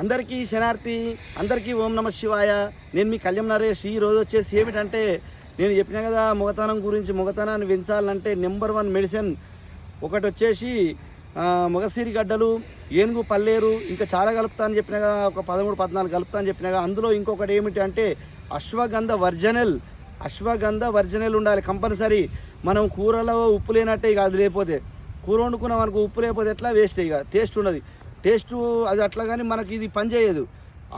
అందరికీ శనార్థి అందరికీ ఓం నమ శివాయ. నేను మీ కళ్యాణ్ నరేష్. ఈ రోజు వచ్చేసి ఏమిటంటే నేను చెప్పిన కదా మొగతనం గురించి మొగతనాన్ని పెంచాలంటే నెంబర్ వన్ మెడిసిన్ ఒకటి వచ్చేసి మొగసిరి గడ్డలు ఏనుగు పల్లేరు ఇంకా చాలా కలుపుతా అని చెప్పిన కదా ఒక పదమూడు పద్నాలుగు కలుపుతా అని చెప్పిన కదా అందులో ఇంకొకటి ఏమిటి అంటే అశ్వగంధ వర్జనల్ అశ్వగంధ వర్జనల్ ఉండాలి కంపల్సరీ. మనం కూరలో ఉప్పు లేనట్టే ఇక అది లేకపోతే. కూర వండుకున్న మనకు ఉప్పు లేకపోతే ఎట్లా వేస్ట్ ఇక? టేస్ట్ ఉండదు. టేస్ట్ అది అట్లా కానీ మనకి ఇది పని చేయదు.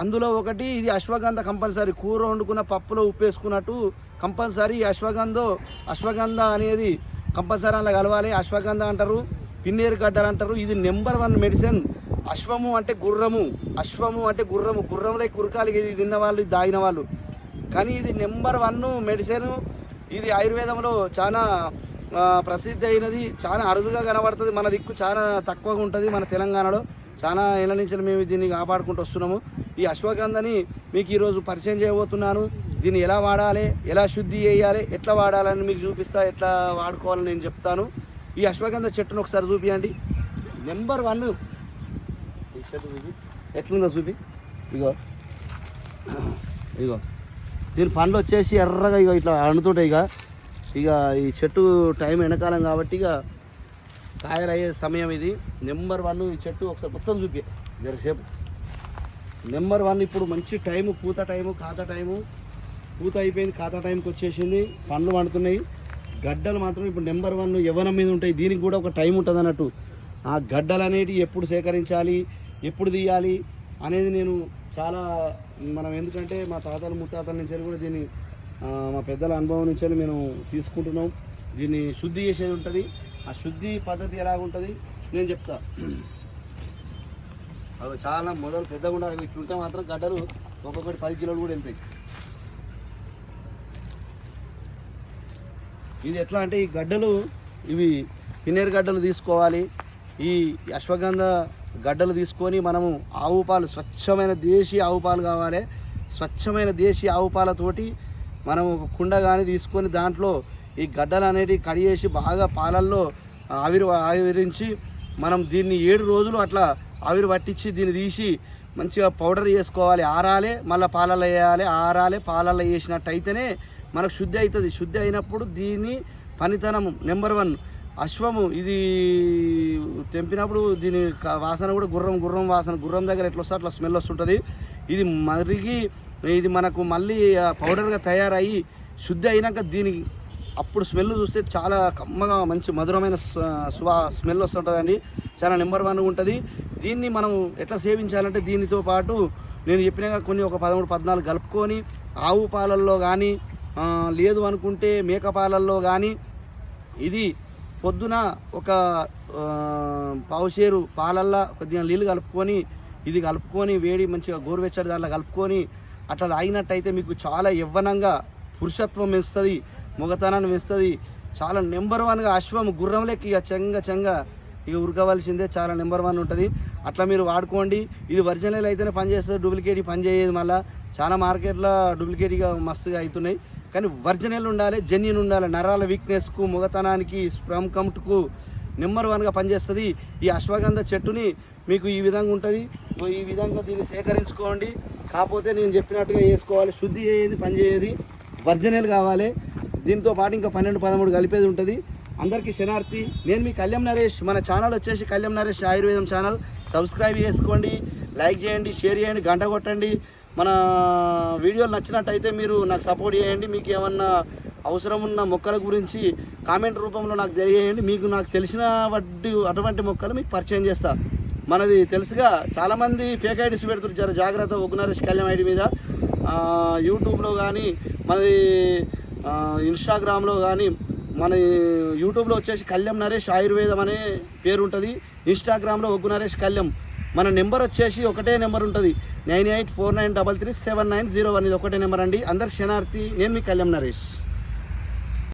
అందులో ఒకటి ఇది అశ్వగంధ కంపల్సరీ. కూర వండుకున్న పప్పులో ఉప్పు వేసుకున్నట్టు కంపల్సరీ అశ్వగంధో అశ్వగంధ అనేది కంపల్సరీ అలా కలవాలి. అశ్వగంధ అంటారు పిన్నేరు గడ్డలు అంటారు. ఇది నెంబర్ వన్ మెడిసిన్. అశ్వము అంటే గుర్రము. అశ్వము అంటే గుర్రము. గుర్రంలో కురకాలి ఇది తిన్న వాళ్ళు ఇది తాగిన వాళ్ళు. కానీ ఇది నెంబర్ వన్ మెడిసిన్. ఇది ఆయుర్వేదంలో చాలా ప్రసిద్ధి అయినది. చాలా అరుదుగా కనబడుతుంది. మన దిక్కు చాలా తక్కువగా ఉంటుంది మన తెలంగాణలో. చాలా ఏళ్ళ నుంచి మేము దీన్ని కాపాడుకుంటూ వస్తున్నాము. ఈ అశ్వగంధని మీకు ఈరోజు పరిచయం చేయబోతున్నాను. దీన్ని ఎలా వాడాలి ఎలా శుద్ధి చేయాలి ఎట్లా వాడాలని మీకు చూపిస్తా ఎట్లా వాడుకోవాలని నేను చెప్తాను. ఈ అశ్వగంధ చెట్టును ఒకసారి చూపియండి. Number one. ఎట్లుందో చూపి. ఇగో. ఇగో. దీని పండ్లు వచ్చేసి ఎర్రగా ఇగో ఇట్లా అండుతుంటాయి ఇక. ఇక ఈ చెట్టు టైం ఎండాకాలం కాబట్టి ఇక కాయలు అయ్యే సమయం ఇది. నెంబర్ వన్ ఈ చెట్టు ఒకసారి మొత్తం చూపి. జరసేపు నెంబర్ వన్ ఇప్పుడు మంచి టైము పూత టైము ఖాత టైము. పూత అయిపోయింది ఖాతా టైంకి వచ్చేసింది. పండ్లు పండుతున్నాయి. గడ్డలు మాత్రం ఇప్పుడు నెంబర్ వన్ యవ్వనం మీద ఉంటాయి. దీనికి కూడా ఒక టైం ఉంటుంది అన్నట్టు. ఆ గడ్డలు అనేటివి ఎప్పుడు సేకరించాలి ఎప్పుడు తీయాలి అనేది నేను చాలా మనం ఎందుకంటే మా తాతలు ముత్తాతల నుంచి కూడా దీన్ని మా పెద్దల అనుభవం నుంచి మేము తీసుకుంటున్నాం. దీన్ని శుద్ధి చేసేది ఉంటుంది. ఆ శుద్ధి పద్ధతి ఎలాగుంటుంది? నేను చెప్తా. అవి చాలా మొదలు పెద్దగా ఉండాలి. ఇట్లుంటే మాత్రం గడ్డలు ఒక్కొక్కటి పది కిలోలు కూడా వెళ్తాయి. ఇది ఎట్లా అంటే ఈ గడ్డలు ఇవి పిన్నేరు గడ్డలు తీసుకోవాలి. ఈ అశ్వగంధ గడ్డలు తీసుకొని మనము ఆవు పాలు స్వచ్ఛమైన దేశీ ఆవు పాలు కావాలి. స్వచ్ఛమైన దేశీ ఆవు పాలతోటి మనం ఒక కుండ కానీ తీసుకొని దాంట్లో ఈ గడ్డలు అనేటివి కడిగేసి బాగా పాలల్లో ఆవిరి ఆవిరించి మనం దీన్ని ఏడు రోజులు అట్లా ఆవిరి పట్టించి దీన్ని తీసి మంచిగా పౌడర్ చేసుకోవాలి. ఆరాలే మళ్ళీ పాలల్లో వేయాలి. ఆరాలే పాలల్లో వేసినట్టయితేనే మనకు శుద్ధి అవుతుంది శుద్ధి అయినప్పుడు దీని పనితనం నెంబర్ వన్. అశ్వము ఇది తెంపినప్పుడు దీని వాసన కూడా గుర్రం గుర్రం వాసన గుర్రం దగ్గర ఎట్లా వస్తే అట్లా స్మెల్ వస్తుంటుంది. ఇది మరిగి ఇది మనకు మళ్ళీ పౌడర్గా తయారయ్యి శుద్ధి అయినాక దీనికి అప్పుడు స్మెల్ చూస్తే చాలా కమ్మగా మంచి మధురమైన సువా స్మెల్ వస్తుంటుందండి. చాలా నెంబర్ వన్ ఉంటుంది. దీన్ని మనం ఎట్లా సేవించాలంటే దీనితో పాటు నేను చెప్పినాక కొన్ని ఒక పదమూడు పద్నాలుగు కలుపుకొని ఆవు పాలల్లో కానీ లేదు అనుకుంటే మేక పాలల్లో కానీ ఇది పొద్దున ఒక పావుషేరు పాలల్లో కొద్దిగా నీళ్ళు కలుపుకొని ఇది కలుపుకొని వేడి మంచిగా గోరువెచ్చడి దాంట్లో కలుపుకొని అట్లా తాగినట్టయితే మీకు చాలా యవ్వనంగా పురుషత్వం ఇస్తుంది మొగతనాన్ని వేస్తుంది చాలా నెంబర్ వన్గా అశ్వం గుర్రం లెక్క ఇక చెంగ చెంగ ఇక ఉరకవలసిందే చాలా నెంబర్ వన్ ఉంటుంది. అట్లా మీరు వాడుకోండి. ఇది ఒరిజినల్ అయితేనే పనిచేస్తుంది డూప్లికేట్ పనిచేయదు మళ్ళీ. చాలా మార్కెట్లో డూప్లికేట్గా మస్తుగా అవుతున్నాయి. కానీ ఒరిజినల్ ఉండాలి జెన్యున్ ఉండాలి. నరాల వీక్నెస్కు మొగతనానికి స్ప్రమ్ కమ్ట్కు నెంబర్ వన్గా పనిచేస్తుంది ఈ అశ్వగంధ చెట్టుని మీకు ఈ విధంగా ఉంటుంది. ఈ విధంగా దీన్ని సేకరించుకోండి. కాకపోతే నేను చెప్పినట్టుగా వేసుకోవాలి శుద్ధి చేయేది పనిచేయేది ఒరిజినల్ కావాలి. దీంతో పాటు ఇంకా పన్నెండు పదమూడు కలిపేది ఉంటుంది. అందరికీ శనార్థి నేను మీ కళ్యాణ్ నరేష్. మన ఛానల్ వచ్చేసి కళ్యాణ్ నరేష్ ఆయుర్వేదం ఛానల్. సబ్స్క్రైబ్ చేసుకోండి లైక్ చేయండి షేర్ చేయండి గంట కొట్టండి. మన వీడియోలు నచ్చినట్టయితే మీరు నాకు సపోర్ట్ చేయండి. మీకు ఏమన్నా అవసరం ఉన్న మొక్కల గురించి కామెంట్ రూపంలో నాకు తెలియజేయండి. మీకు నాకు తెలిసిన వడ్డీ అటువంటి మొక్కలు మీకు పరిచయం చేస్తా. మనది తెలుసుగా చాలామంది ఫేక్ ఐడీస్ పెడుతున్నారు జర జాగ్రత్త ఒగ్గునరేష్ కళ్యాణ్ ఐడి మీద. యూట్యూబ్లో కానీ మనది ఇన్స్టాగ్రామ్లో కానీ మన యూట్యూబ్లో వచ్చేసి కళ్యాణ్ నరేష్ ఆయుర్వేదం అనే పేరు ఉంటుంది. ఇన్స్టాగ్రామ్లో ఒగ్గు నరేష్ కళ్యాణ్ మన నెంబర్ వచ్చేసి ఒకటే నెంబర్ ఉంటుంది. Nine eight four nine double three seven nine zero one. ఇది ఒకటే నెంబర్ అండి. అందరు క్షణార్థి నేను మీ కళ్యాణ్ నరేష్.